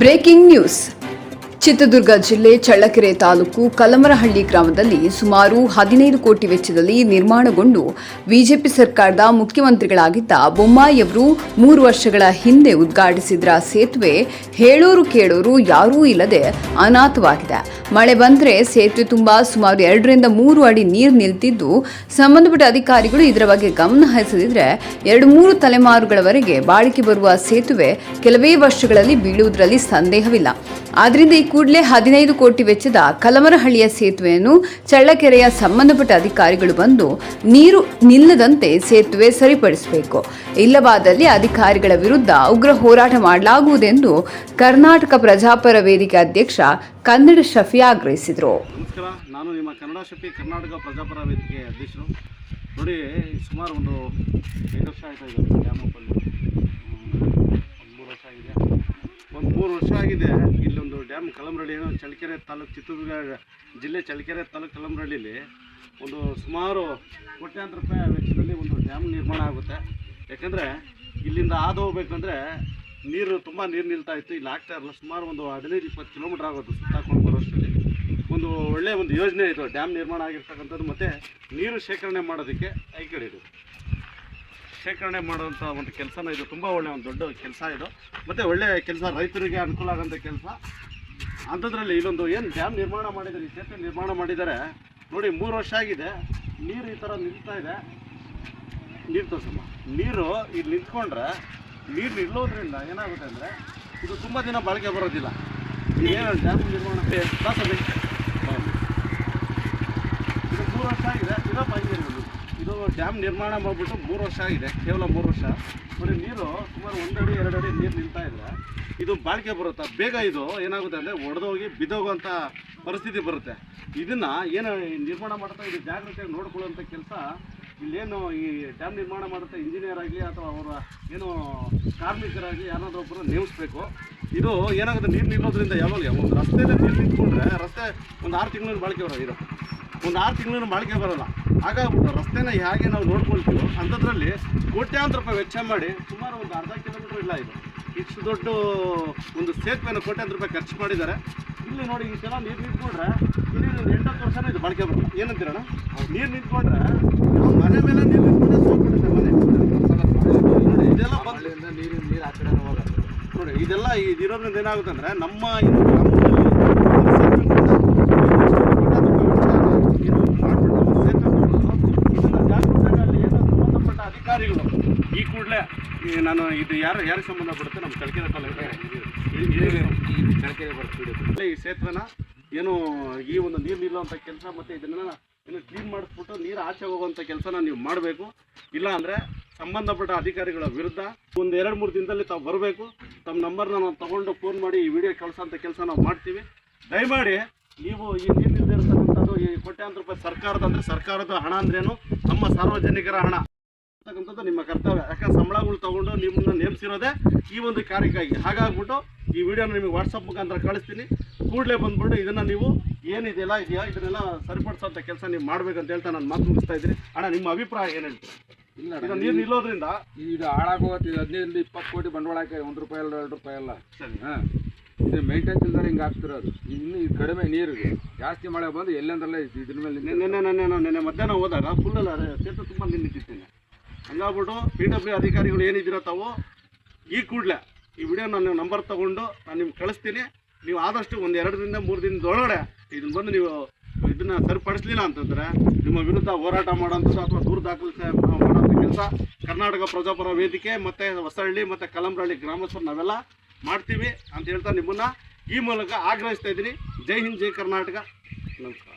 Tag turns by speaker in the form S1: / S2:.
S1: Breaking news. Chitradurga ಜಿಲ್ಲೆ ಚಳ್ಳಕೆರೆ ತಾಲೂಕು ಕಲಮರಹಳ್ಳಿ ಗ್ರಾಮದಲ್ಲಿ ಸುಮಾರು ಹದಿನೈದು ಕೋಟಿ ವೆಚ್ಚದಲ್ಲಿ ನಿರ್ಮಾಣಗೊಂಡು ಬಿಜೆಪಿ ಸರ್ಕಾರದ ಮುಖ್ಯಮಂತ್ರಿಗಳಾಗಿದ್ದ ಬೊಮ್ಮಾಯಿಯವರು ಮೂರು ವರ್ಷಗಳ ಹಿಂದೆ ಉದ್ಘಾಟಿಸಿದ್ರ ಸೇತುವೆ ಹೇಳೋರು ಕೇಳೋರು ಯಾರೂ ಇಲ್ಲದೆ ಅನಾಥವಾಗಿದೆ. ಮಳೆ ಬಂದರೆ ಸೇತುವೆ ತುಂಬ ಸುಮಾರು ಎರಡರಿಂದ ಮೂರು ಅಡಿ ನೀರು ನಿಲ್ತಿದ್ದು. ಸಂಬಂಧಪಟ್ಟ ಅಧಿಕಾರಿಗಳು ಇದರ ಬಗ್ಗೆ ಗಮನ ಹರಿಸದಿದ್ರೆ ಎರಡು ಮೂರು ತಲೆಮಾರುಗಳವರೆಗೆ ಬಾಳಿಕೆ ಬರುವ ಸೇತುವೆ ಕೆಲವೇ ವರ್ಷಗಳಲ್ಲಿ ಬೀಳುವುದರಲ್ಲಿ ಸಂದೇಹವಿಲ್ಲ. ಆದ್ರಿಂದ ಈ ಕೂಡಲೇ ಹದಿನೈದು ಕೋಟಿ ವೆಚ್ಚದ ಕಲಮರಹಳ್ಳಿಯ ಸೇತುವೆಯನ್ನು ಚಳ್ಳಕೆರೆಯ ಸಂಬಂಧಪಟ್ಟ ಅಧಿಕಾರಿಗಳು ಬಂದು ನೀರು ನಿಲ್ಲದಂತೆ ಸೇತುವೆ ಸರಿಪಡಿಸಬೇಕು. ಇಲ್ಲವಾದಲ್ಲಿ ಅಧಿಕಾರಿಗಳ ವಿರುದ್ಧ ಉಗ್ರ ಹೋರಾಟ ಮಾಡಲಾಗುವುದೆಂದು ಕರ್ನಾಟಕ ಪ್ರಜಾಪರ ವೇದಿಕೆ ಅಧ್ಯಕ್ಷ ಕನ್ನಡ ಶಫಿ ಆಗ್ರಹಿಸಿದರು.
S2: ನಮಸ್ಕಾರ, ನಾನು ನಿಮ್ಮ ಕನ್ನಡ ಶಫಿ ಕರ್ನಾಟಕ ಪ್ರಜಾಪರ ವೇದಿಕೆ ಅಧ್ಯಕ್ಷರು. ನೋಡಿ, ಸುಮಾರು ಒಂದು ಐದು ವರ್ಷ ಆಯ್ತಾ ಇದೆ ಡ್ಯಾಮ್ ಓಪನ್. ಒಂದು ಮೂರು ವರ್ಷ ಆಗಿದೆ. ಒಂದು ಮೂರು ವರ್ಷ ಆಗಿದೆ. ಇಲ್ಲೊಂದು ಡ್ಯಾಮ್ ಕಲಮರಳ್ಳಿ ಚಳ್ಳಕೆರೆ ತಾಲೂಕು, ಚಿತ್ರದುರ್ಗ ಜಿಲ್ಲೆ ಚಳ್ಳಕೆರೆ ತಾಲೂಕು ಕಲಮರಳ್ಳಿಲಿ ಒಂದು ಸುಮಾರು ಕೋಟ್ಯಾಂತರ ರೂಪಾಯಿ ವೆಚ್ಚದಲ್ಲಿ ಒಂದು ಡ್ಯಾಮ್ ನಿರ್ಮಾಣ ಆಗುತ್ತೆ. ಯಾಕಂದರೆ ಇಲ್ಲಿಂದ ಹಾದು ಹೋಗ್ಬೇಕಂದ್ರೆ ನೀರು ತುಂಬ ನೀರು ನಿಲ್ತಾ ಇತ್ತು. ಇಲ್ಲಿ ಆಗ್ತಾ ಇರಲ್ಲ. ಸುಮಾರು ಒಂದು ಹದಿನೈದು, ಇಪ್ಪತ್ತು ಕಿಲೋಮೀಟ್ರ್ ಆಗೋದು ಸುತ್ತಾಕೊಂಡು ಬರೋಷ್ಟರಲ್ಲಿ. ಒಂದು ಒಳ್ಳೆ ಒಂದು ಯೋಜನೆ ಇದು. ಡ್ಯಾಮ್ ನಿರ್ಮಾಣ ಆಗಿರ್ತಕ್ಕಂಥದ್ದು ಮತ್ತು ನೀರು ಶೇಖರಣೆ ಮಾಡೋದಕ್ಕೆ ಈ ಕಡೆ ಇದು. ಶೇಖರಣೆ ಮಾಡುವಂಥ ಒಂದು ಕೆಲಸನ ಇದು. ತುಂಬ ಒಳ್ಳೆ ಒಂದು ದೊಡ್ಡ ಕೆಲಸ ಇದು. ಮತ್ತು ಒಳ್ಳೆ ಕೆಲಸ ರೈತರಿಗೆ ಅನುಕೂಲ ಆಗೋಂಥ ಕೆಲಸ. ಅಂಥದ್ರಲ್ಲಿ ಇಲ್ಲೊಂದು ಏನು ಡ್ಯಾಮ್ ನಿರ್ಮಾಣ ಮಾಡಿದ್ದಾರೆ, ಈ ಸೇತುವೆ ನಿರ್ಮಾಣ ಮಾಡಿದ್ದಾರೆ. ನೋಡಿ, ಮೂರು ವರ್ಷ ಆಗಿದೆ. ನೀರು ಈ ಥರ ನಿಲ್ತಾ ಇದೆ. ನೀರು ತೋರಿಸಮ್ಮ. ನೀರು ಇಲ್ಲಿ ನಿಂತ್ಕೊಂಡ್ರೆ ನೀರು ಇಲ್ಲೋದ್ರಿಂದ ಏನಾಗುತ್ತೆ ಅಂದರೆ ಇದು ತುಂಬ ದಿನ ಬಾಳಿಕೆ ಬರೋದಿಲ್ಲ. ಏನು ಡ್ಯಾಮ್ ನಿರ್ಮಾಣಕ್ಕೆ ದಾಸಲ್ಲಿ ಇದು ಮೂರು ವರ್ಷ ಆಗಿದೆ ಹಂಗೆ ಇರೋದು. ಇದು ಡ್ಯಾಮ್ ನಿರ್ಮಾಣ ಮಾಡಿಬಿಟ್ಟು ಮೂರು ವರ್ಷ ಆಗಿದೆ ಕೇವಲ ಮೂರು ವರ್ಷ. ಬರೀ ನೀರು ಸುಮಾರು ಒಂದಡಿ ಎರಡು ಅಡಿ ನೀರು ನಿಲ್ತಾ ಇದ್ರೆ ಇದು ಬಾಳಿಕೆ ಬರುತ್ತಾ? ಬೇಗ ಇದು ಏನಾಗುತ್ತೆ ಅಂದರೆ ಒಡೆದೋಗಿ ಬಿದ್ದೋಗುವಂಥ ಪರಿಸ್ಥಿತಿ ಬರುತ್ತೆ. ಇದನ್ನು ಏನು ನಿರ್ಮಾಣ ಮಾಡ್ತಾ ಇದು ಜಾಗ್ರತೆಯಾಗಿ ನೋಡ್ಕೊಳ್ಳುವಂಥ ಕೆಲಸ ಇಲ್ಲೇನು ಈ ಡ್ಯಾಮ್ ನಿರ್ಮಾಣ ಮಾಡುತ್ತೆ ಇಂಜಿನಿಯರ್ ಆಗಲಿ ಅಥವಾ ಅವರ ಏನು ಕಾರ್ಮಿಕರಾಗಲಿ ಯಾರಾದರೂ ಒಬ್ಬರು ನೇಮಿಸ್ಬೇಕು. ಇದು ಏನಾಗುತ್ತೆ, ನೀರು ನಿಲ್ಲೋದ್ರಿಂದ ಯಾವಾಗ ಒಂದು ರಸ್ತೆಯಲ್ಲಿ ನೀರು ನಿಂತ್ಕೊಂಡ್ರೆ ರಸ್ತೆ ಒಂದು ಆರು ತಿಂಗಳಿನ ಬಾಳಿಕೆ ಬರೋದು ಇದು. ಒಂದು ಆರು ತಿಂಗಳಿನ ಬಾಳಿಕೆ ಬರೋಲ್ಲ. ಹಾಗಾಗ್ಬಿಟ್ಟು ರಸ್ತೆನ ಹೇಗೆ ನಾವು ನೋಡ್ಕೊಳ್ತೀವೋ ಅಂಥದ್ರಲ್ಲಿ ಕೋಟ್ಯಾಂತರ ರೂಪಾಯಿ ವೆಚ್ಚ ಮಾಡಿ ಸುಮಾರು ಒಂದು ಅರ್ಧ ಕಿಲೋಮೀಟ್ರ್ ಇಲ್ಲ ಇದು. ಇಷ್ಟು ದೊಡ್ಡ ಒಂದು ಸೇತುವೆಯನ್ನು ಕೋಟ್ಯಾಂತರ ರೂಪಾಯಿ ಖರ್ಚು ಮಾಡಿದ್ದಾರೆ. ಇಲ್ಲಿ ನೋಡಿ ಇಷ್ಟೆಲ್ಲ ನೀರು ನಿಂತ್ಕೊಂಡ್ರೆ ಇಲ್ಲಿ ಎಂಟು ಎಂಟತ್ತು ವರ್ಷನೂ ಇದು ಬಳಕೆ ಬರಲ್ಲ ಏನಂತೀರಣ ನೀರು ನಿಂತ್ಕೊಂಡ್ರೆ ಮನೆ ಮೇಲೆ ನೀರು ನಿಂತ್ಕೊಂಡ್ರೆ ಸೋಗ್ಬಿಡುತ್ತೆ ಮನೆ. ನೋಡಿ ಇದೆಲ್ಲ ಬಂದ್ರೆ
S3: ನೀರಿನ ನೀರು ಆ ಕಡೆ ಹೋಗಲ್ಲ.
S2: ನೋಡಿ ಇದೆಲ್ಲ ಇದಿರೋದ್ರಿಂದ ಏನಾಗುತ್ತೆ ಅಂದರೆ ನಮ್ಮ ಇದು ಮಾಡ್ಬಿಟ್ಟು ಸೇತುವೆ ಮಾಡ್ಬಿಟ್ಟು ಇದನ್ನ ಜಾಗೃತದಲ್ಲಿ ಏನು ಸಂಬಂಧಪಟ್ಟ ಅಧಿಕಾರಿಗಳು ಈ ಕೂಡಲೇ ನಾನು ಇದು ಯಾರು ಯಾರಿಗೆ ಸಂಬಂಧಪಡುತ್ತೆ ನಮ್ಮ ಕಲ್ಕೆರೆ ತಾಲೂಕು
S3: ಈ
S2: ಸೇತುವೆನ ಏನು ಈ ಒಂದು ನೀರು ನಿಲ್ಲುವಂಥ ಕೆಲಸ ಮತ್ತು ಇದನ್ನೆಲ್ಲ ಏನು ಕ್ಲೀನ್ ಮಾಡಿಸ್ಬಿಟ್ಟು ನೀರು ಆಚೆ ಹೋಗುವಂಥ ಕೆಲಸನ ನೀವು ಮಾಡಬೇಕು. ಇಲ್ಲ ಅಂದರೆ ಸಂಬಂಧಪಟ್ಟ ಅಧಿಕಾರಿಗಳ ವಿರುದ್ಧ ಒಂದು ಎರಡು ಮೂರು ದಿನದಲ್ಲಿ ತಾವು ಬರಬೇಕು. ತಮ್ಮ ನಂಬರ್ನ ನಾವು ತೊಗೊಂಡು ಫೋನ್ ಮಾಡಿ ಈ ವಿಡಿಯೋ ಕಳ್ಸೋಂಥ ಕೆಲಸ ನಾವು ಮಾಡ್ತೀವಿ. ದಯಮಾಡಿ ನೀವು ಈ ನೀರು ನಿಲ್ಲದೆ ಇರತಕ್ಕಂಥದ್ದು ಈ ಕೋಟ್ಯಾಂತರ ರೂಪಾಯಿ ಸರ್ಕಾರದ ಅಂದರೆ ಸರ್ಕಾರದ ಹಣ ಅಂದ್ರೇನು ನಮ್ಮ ಸಾರ್ವಜನಿಕರ ಹಣ. ಅಂತಕ್ಕಂಥದ್ದು ನಿಮ್ಮ ಕರ್ತವ್ಯ. ಯಾಕಂದ್ರೆ ಸಂಬಳಗಳು ತಗೊಂಡು ನಿಮ್ಮನ್ನ ನೇಮಿಸಿರೋದೇ ಈ ಒಂದು ಕಾರ್ಯಕ್ಕಾಗಿ. ಹಾಗಾಗ್ಬಿಟ್ಟು ಈ ವಿಡಿಯೋನ ನಿಮಗೆ ವಾಟ್ಸಪ್ ಮುಖಾಂತರ ಕಳಿಸ್ತೀನಿ. ಕೂಡಲೇ ಬಂದ್ಬಿಟ್ಟು ಇದನ್ನು ನೀವು ಏನಿದೆಯಲ್ಲ ಇದೆಯಾ ಇದನ್ನೆಲ್ಲ ಸರಿಪಡಿಸೋಂಥ ಕೆಲಸ ನೀವು ಮಾಡ್ಬೇಕಂತ ಹೇಳ್ತಾ ನಾನು ಮಾತು ಮುಗಿಸ್ತಾ ಇದ್ದೀನಿ. ಅಣ್ಣ ನಿಮ್ಮ ಅಭಿಪ್ರಾಯ ಏನು ಹೇಳ್ತೀರಾ?
S3: ಇಲ್ಲ
S2: ಇದು ನೀರು ನಿಲ್ಲೋದ್ರಿಂದ
S3: ಇದು ಹಾಳಾಗೋತಿ ಹದಿನೈದು ಇಪ್ಪತ್ತು ಕೋಟಿ ಬಂಡವಾಳ ಹಾಕಿ ಒಂದು ರೂಪಾಯಿ ಅಲ್ಲ ಎರಡು ರೂಪಾಯಿ ಅಲ್ಲ.
S2: ಸರಿ.
S3: ಹಾಂ. ಇದು ಮೇಂಟೆನ್ಸ್ ಇಲ್ದರೆ ಹಿಂಗೆ ಆಗ್ತಿರೋದು. ಇನ್ನು ಇದು ಕಡಿಮೆ ನೀರಿಗೆ. ಜಾಸ್ತಿ ಮಳೆ ಬಂದು ಎಲ್ಲಂದ್ರಲ್ಲೇ ಇದ್ರ ಮೇಲೆ.
S2: ನಿನ್ನೆ ನೆನ್ನೆ ನಾನು ನೆನ್ನೆ ಮಧ್ಯಾಹ್ನ ಹೋದಾಗ ಫುಲ್ ಅಲ್ಲ ಸೇತು ತುಂಬ ನೀರು ನಿಂತಿದ್ದೀನಿ ಹಂಗಾಗ್ಬಿಟ್ಟು ಪಿ ಡಬ್ಲ್ಯೂ ಅಧಿಕಾರಿಗಳು ಏನಿದ್ದೀರೋ ತಾವು, ಈ ಕೂಡಲೇ ಈ ವಿಡಿಯೋ ನಾನು ನಂಬರ್ ತೊಗೊಂಡು ನಾನು ನಿಮ್ಗೆ ಕಳಿಸ್ತೀನಿ. ನೀವು ಆದಷ್ಟು ಒಂದು ಎರಡರಿಂದ ಮೂರು ದಿನದೊಳಗಡೆ ಇದನ್ನ ಬಂದು ನೀವು ಇದನ್ನು ಸರಿಪಡಿಸ್ಲಿಲ್ಲ ಅಂತಂದರೆ ನಿಮ್ಮ ವಿರುದ್ಧ ಹೋರಾಟ ಮಾಡೋಂಥದ್ದು ಅಥವಾ ದೂರ ದಾಖಲಿಸ ಮಾಡೋಂಥ ಕೆಲಸ ಕರ್ನಾಟಕ ಪ್ರಜಾಪರ ವೇದಿಕೆ ಮತ್ತು ಹೊಸಹಳ್ಳಿ ಮತ್ತು ಕಲಂಬ್ರಹಳ್ಳಿ ಗ್ರಾಮಸ್ಥರು ನಾವೆಲ್ಲ ಮಾಡ್ತೀವಿ ಅಂತ ಹೇಳ್ತಾ ನಿಮ್ಮನ್ನು ಈ ಮೂಲಕ ಆಗ್ರಹಿಸ್ತಾ ಇದ್ದೀನಿ. ಜೈ ಹಿಂದ್, ಜೈ ಕರ್ನಾಟಕ. ನಮಸ್ಕಾರ.